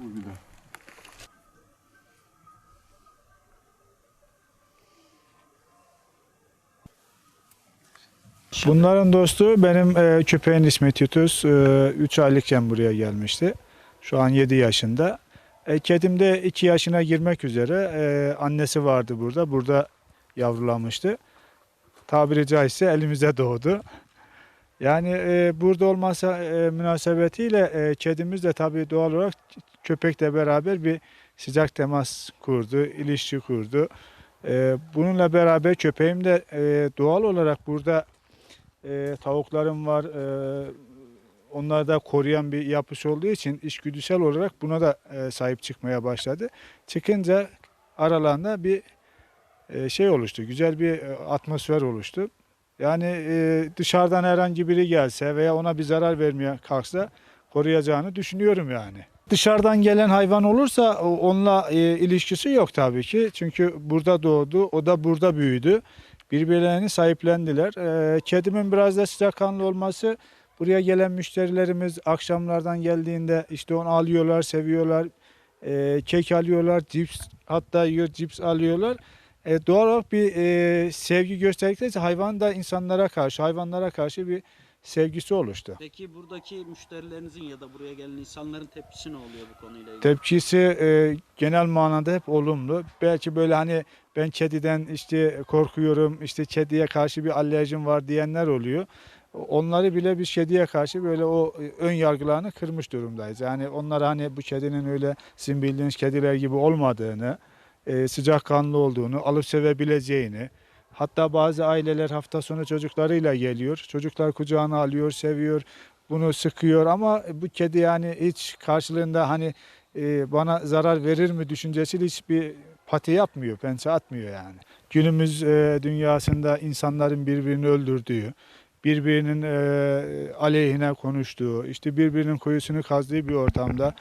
Bu bir de. Bunların dostu benim e, köpeğin ismi Titus. 3 aylıkken buraya gelmişti. Şu an 7 yaşında. E, kedim de 2 yaşına girmek üzere. E, annesi vardı burada. Burada yavrulamıştı. Tabiri caizse elimize doğdu. Yani e, burada olmasa e, münasebetiyle e, kedimiz de tabii doğal olarak köpekle beraber bir sıcak temas kurdu, ilişki kurdu. E, bununla beraber köpeğim de e, doğal olarak burada e, tavuklarım var. E, onları da koruyan bir yapısı olduğu için içgüdüsel olarak buna da e, sahip çıkmaya başladı. Çıkınca aralarında bir e, şey oluştu. Güzel bir e, atmosfer oluştu. Yani e, dışarıdan herhangi biri gelse veya ona bir zarar vermeye kalksa koruyacağını düşünüyorum yani. Dışarıdan gelen hayvan olursa onunla e, ilişkisi yok tabii ki. Çünkü burada doğdu, o da burada büyüdü. Birbirlerini sahiplendiler. E, kedimin biraz da sıcakkanlı olması buraya gelen müşterilerimiz akşamlardan geldiğinde işte onu alıyorlar, seviyorlar. E, kek alıyorlar, cips hatta yiyor, cips alıyorlar. E, doğal olarak bir e, sevgi gösterdikleri hayvan da insanlara karşı, hayvanlara karşı bir sevgisi oluştu. Peki buradaki müşterilerinizin ya da buraya gelen insanların tepkisi ne oluyor bu konuyla ilgili? Tepkisi e, genel manada hep olumlu. Belki böyle hani ben kediden işte korkuyorum, işte kediye karşı bir alerjim var diyenler oluyor. Onları bile biz kediye karşı böyle o ön yargılarını kırmış durumdayız. Yani onlar hani bu kedinin öyle sizin bildiğiniz kediler gibi olmadığını, e, sıcakkanlı olduğunu, alıp sevebileceğini, hatta bazı aileler hafta sonu çocuklarıyla geliyor. Çocuklar kucağına alıyor, seviyor, bunu sıkıyor ama bu kedi yani hiç karşılığında hani e, bana zarar verir mi düşüncesiyle hiçbir pati yapmıyor, pençe atmıyor yani. Günümüz e, dünyasında insanların birbirini öldürdüğü, birbirinin e, aleyhine konuştuğu, işte birbirinin kuyusunu kazdığı bir ortamda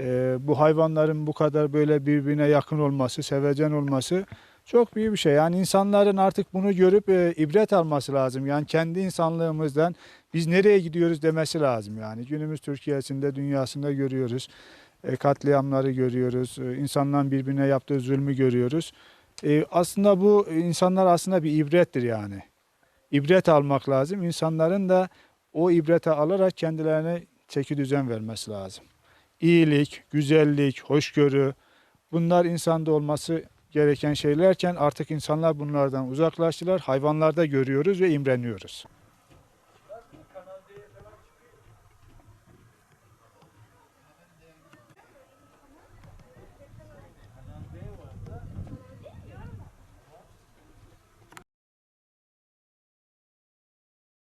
e, bu hayvanların bu kadar böyle birbirine yakın olması, sevecen olması çok büyük bir şey. Yani insanların artık bunu görüp e, ibret alması lazım. Yani kendi insanlığımızdan biz nereye gidiyoruz demesi lazım yani. Günümüz Türkiye'sinde, dünyasında görüyoruz. E, katliamları görüyoruz. E, insanların birbirine yaptığı zulmü görüyoruz. E, aslında bu insanlar aslında bir ibrettir yani. İbret almak lazım. İnsanların da o ibrete alarak kendilerine çeki düzen vermesi lazım. İyilik, güzellik, hoşgörü bunlar insanda olması gereken şeylerken artık insanlar bunlardan uzaklaştılar. Hayvanlarda görüyoruz ve imreniyoruz.